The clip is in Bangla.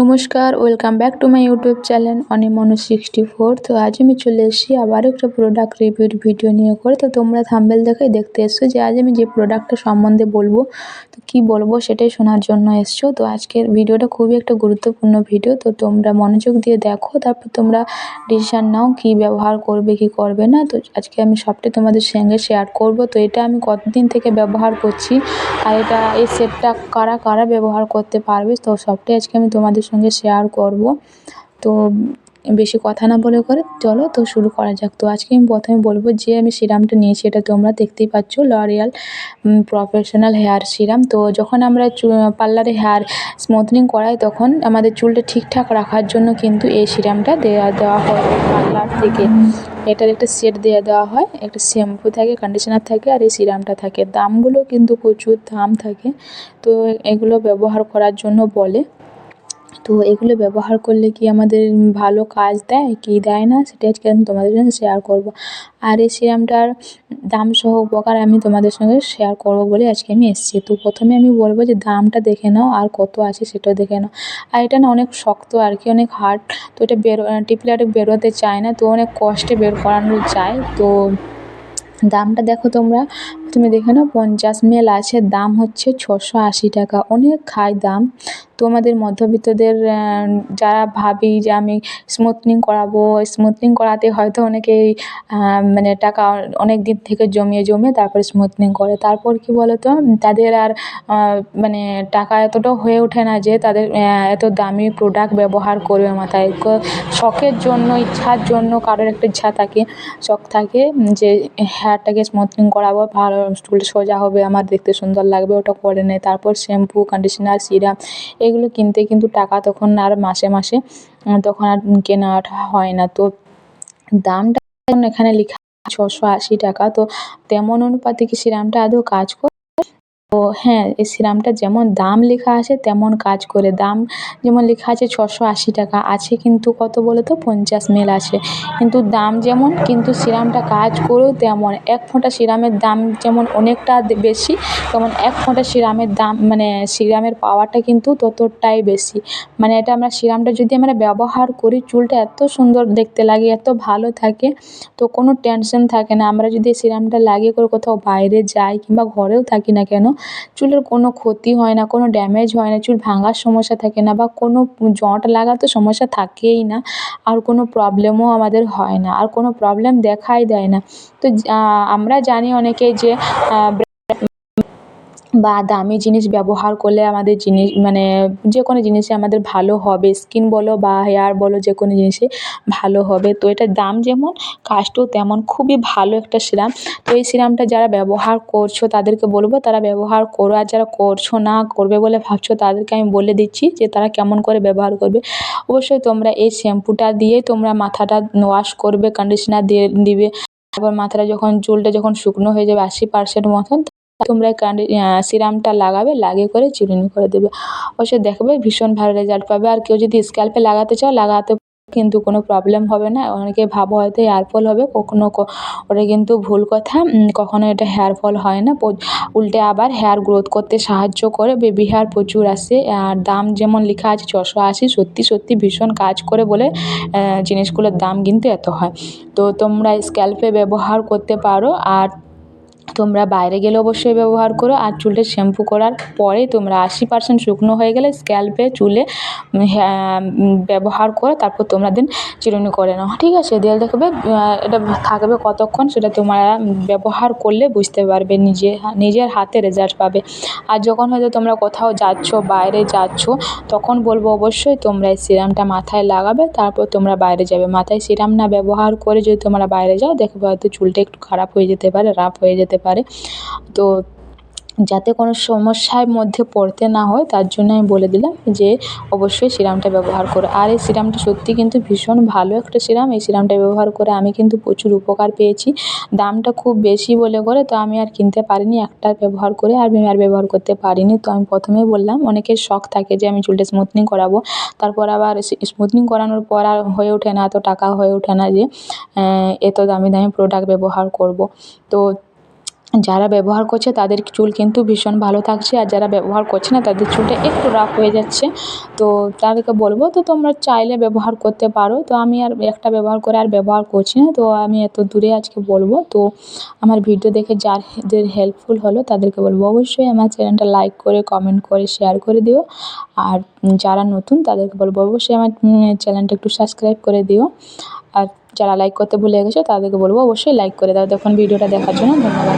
নমস্কার, welcome back to my YouTube channel অনিমনু sixty four তো আজ আমি চলে এসেছি আবার একটা প্রোডাক্ট রিভিউর ভিডিও নিয়ে করে। তো তোমরা থাম্বেল দেখেই দেখতে এসছো যে আজ আমি যে প্রোডাক্টটা সম্বন্ধে বলব, তো কী বলব সেটাই শোনার জন্য এসছো। তো আজকের ভিডিওটা খুবই একটা গুরুত্বপূর্ণ ভিডিও তো তোমরা মনোযোগ দিয়ে দেখো, তারপর তোমরা ডিসিশান নাও কী ব্যবহার করবে, কী করবে না। তো আজকে আমি সবটাই তোমাদের সঙ্গে শেয়ার করব। তো এটা আমি কতদিন থেকে ব্যবহার করছি, আর এটা এই সেটটা কারা কারা ব্যবহার করতে পারবে, তো সবটাই আজকে আমি তোমাদের সঙ্গে শেয়ার করব। তো বেশি কথা না বলে করে চলো তো শুরু করা যাক। তো আজকে আমি প্রথমে বলব যে আমি সিরামটা নিয়েছি, এটা তোমরা দেখতেই পাচ্ছ লরিয়াল প্রফেশনাল হেয়ার সিরাম। তো যখন আমরা পার্লারে হেয়ার স্মুথনিং করাই, তখন আমাদের চুলটা ঠিকঠাক রাখার জন্য কিন্তু এই সিরামটা দেওয়া দেওয়া হয় পার্লার থেকে। এটার একটা সেট দিয়ে, দেওয়া হয়, একটা শ্যাম্পু থাকে কন্ডিশনার থাকে আর এই সিরামটা থাকে। দামগুলো কিন্তু প্রচুর দাম থাকে। তো এগুলো ব্যবহার করার জন্য বলে। তো এগুলো ব্যবহার করলে কি আমাদের ভালো কাজ দেয়, কি দেয় না? সেটা আজকে আমি তোমাদের সঙ্গে শেয়ার করব। আর এই সিরামটার দাম সহ উপকার আমি তোমাদের সঙ্গে শেয়ার করব বলে আজকে আমি এসেছি। তো প্রথমে আমি বলব যে দামটা দেখে নাও আর কত আছে সেটা দেখে নাও। আর এটা না অনেক শক্ত আর কি, অনেক হার্ড তো এটা বেরো টিপলে বেরোতে চায় না। তো অনেক কষ্টে বের করানো যায়। তো দামটা দেখো তোমরা। তুমি দেখে নাও, পঞ্চাশ মেল আছে, দাম হচ্ছে ছশো আশি টাকা। অনেক হাই দাম। তো আমাদের মধ্যবিত্তদের যারা ভাবি যে আমি স্মুথনিং করাবো স্মুথনিং করাতে হয়তো অনেকেই মানে টাকা অনেক দিন থেকে জমিয়ে জমিয়ে তারপরে স্মুথনিং করে। তারপর কি বলো তো তাদের আর মানে টাকা এতটাও হয়ে ওঠে না যে তাদের এত দামি প্রোডাক্ট ব্যবহার করবে মাথায়। শখের জন্য, ইচ্ছার জন্য কারোর একটা ইচ্ছা থাকে, শখ থাকে যে হেয়ারটাকে স্মুথনিং করাবো, ভালো চুল সোজা হবে, আমার দেখতে সুন্দর লাগবে, ওটা করে নেয় তারপর শ্যাম্পু কন্ডিশনার সিরাম, এগুলো কিনতে কিন্তু টাকা তখন আর মাসে মাসে তখন আর কেনাটা হয় না। তো দামটা এখানে লেখা ছশো আশি টাকা। তো তেমন অনুপাতে কি সিরামটা আদৌ কাজ করে তো হ্যাঁ এই সিরামটা যেমন দাম লেখা আছে, তেমন কাজ করে দাম যেমন লেখা আছে ছশো আশি টাকা, আছে কিন্তু কত বলো তো? পঞ্চাশ মেল আছে। কিন্তু দাম যেমন, কিন্তু সিরামটা কাজ করেও তেমন। এক ফোঁটা সিরামের দাম যেমন অনেকটা বেশি, তেমন এক ফোঁটা সিরামের দাম মানে সিরামের পাওয়ারটা কিন্তু ততটাই বেশি। মানে এটা আমরা সিরামটা যদি আমরা ব্যবহার করি, চুলটা এত সুন্দর দেখতে লাগে, এত ভালো থাকে, তো কোনো টেনশন থাকে না। আমরা যদি সিরামটা লাগিয়ে করে কোথাও বাইরে যাই কিংবা ঘরেও থাকি না কেন চুলের কোনো ক্ষতি হয় না, কোনো ড্যামেজ হয় না, চুল ভাঙার সমস্যা থাকে না বা কোনো জট লাগাতে সমস্যা থাকেই না আর কোনো প্রবলেমও আমাদের হয় না আর কোনো প্রবলেম দেখাই দেয় না। তো আমরা জানি অনেকেই যে বা দামি জিনিস ব্যবহার করলে আমাদের জিনিস মানে যে কোনো জিনিসই আমাদের ভালো হবে। স্কিন বলো বা হেয়ার বলো যে কোনো জিনিসই ভালো হবে। তো এটার দাম যেমন, কাজটাও তেমন খুবই ভালো একটা সিরাম। তো এই সিরামটা যারা ব্যবহার করছ তাদেরকে বলব, তারা ব্যবহার করো। আর যারা করছ না করবে বলে ভাবছ তাদেরকে আমি বলে দিচ্ছি যে তারা কেমন করে ব্যবহার করবে। অবশ্যই তোমরা এই শ্যাম্পুটা দিয়েই তোমরা মাথাটা ওয়াশ করবে কন্ডিশনার দিয়ে দিবে। তারপর মাথাটা যখন, চুলটা যখন শুকনো হয়ে যাবে আশি পার্সেন্ট মতন তোমরা কান্ডি সিরামটা লাগাবে, লাগিয়ে করে চিরুনি করে দেবে। অবশ্যই দেখবে ভীষণ ভালো রেজাল্ট পাবে। আর কেউ যদি স্ক্যাল্পে লাগাতে চাও, লাগাতে কিন্তু কোনো প্রবলেম হবে না। অনেকে ভাবো হয়তো হেয়ার ফল হবে, কখনো ওটা কিন্তু ভুল কথা। কখনো এটা হেয়ার ফল হয় না। উল্টে আবার হেয়ার গ্রোথ করতে সাহায্য করে। বেবি হেয়ার প্রচুর আসে। আর দাম যেমন লেখা আছে, ছশো আশি, সত্যি সত্যি ভীষণ কাজ করে বলে জিনিসগুলোর দাম কিন্তু এত হয়। তো তোমরা স্ক্যাল্পে ব্যবহার করতে পারো। আর তোমরা বাইরে গেলে অবশ্যই ব্যবহার করো, আর চুলটা শ্যাম্পু করার পরে তোমরা আশি পার্সেন্ট শুকনো হয়ে গেলে স্ক্যাল্পে চুলে ব্যবহার করো তারপর তোমরা দিন চিরুনি করে নাও। ঠিক আছে দিয়ে দেখবে এটা থাকবে কতক্ষণ সেটা তোমরা ব্যবহার করলে বুঝতে পারবে, নিজে নিজের হাতে রেজাল্ট পাবে। আর যখন হয়তো তোমরা কোথাও যাচ্ছ, বাইরে যাচ্ছ, তখন বলব অবশ্যই তোমরা এই সিরামটা মাথায় লাগাবে, তারপর তোমরা বাইরে যাবে। মাথায় সিরাম না ব্যবহার করে যদি তোমরা বাইরে যাও, দেখবে হয়তো চুলটা একটু খারাপ হয়ে যেতে পারে, রাফ হয়ে যেতে পারে। তো যাতে কোনো সমস্যার মধ্যে পড়তে না হয়, তার জন্য আমি বলে দিলাম যে, অবশ্যই সিরামটা ব্যবহার করো। আর এই সিরামটা সত্যি কিন্তু ভীষণ ভালো একটা সিরাম। এই সিরামটা ব্যবহার করে আমি কিন্তু প্রচুর উপকার পেয়েছি। দামটা খুব বেশি বলে করে, তো আমি আর কিনতে পারিনি। একটা ব্যবহার করে আর আমি আর ব্যবহার করতে পারিনি। তো আমি প্রথমেই বললাম, অনেকের শখ থাকে যে, আমি চুলটা স্মুথনিং করাবো। তারপর আবার স্মুথনিং করানোর পর আর হয়ে ওঠে না এত টাকা হয়ে ওঠে না যে এত দামি দামি প্রোডাক্ট ব্যবহার করব। তো যারা ব্যবহার করছে তাদের চুল কিন্তু ভীষণ ভালো থাকছে আর যারা ব্যবহার করছে না তাদের চুলটা একটু রাফ হয়ে যাচ্ছে। তো তাদেরকে বলব তো তোমরা চাইলে ব্যবহার করতে পারো। তো আমি আর একটা ব্যবহার করে আর ব্যবহার করছি না। তো আমি এত দূরে আজকে বলব। তো আমার ভিডিও দেখে যাদের হেল্পফুল হলো তাদেরকে বলব অবশ্যই আমার চ্যানেলটা লাইক করে কমেন্ট করে শেয়ার করে দিও। আর যারা নতুন তাদেরকে বলব অবশ্যই আমার চ্যানেলটা একটু সাবস্ক্রাইব করে দিও। আর যারা লাইক করতে ভুলে গেছো তাদেরকে বলব অবশ্যই লাইক করে দাও। তখন ভিডিওটা দেখার জন্য ধন্যবাদ।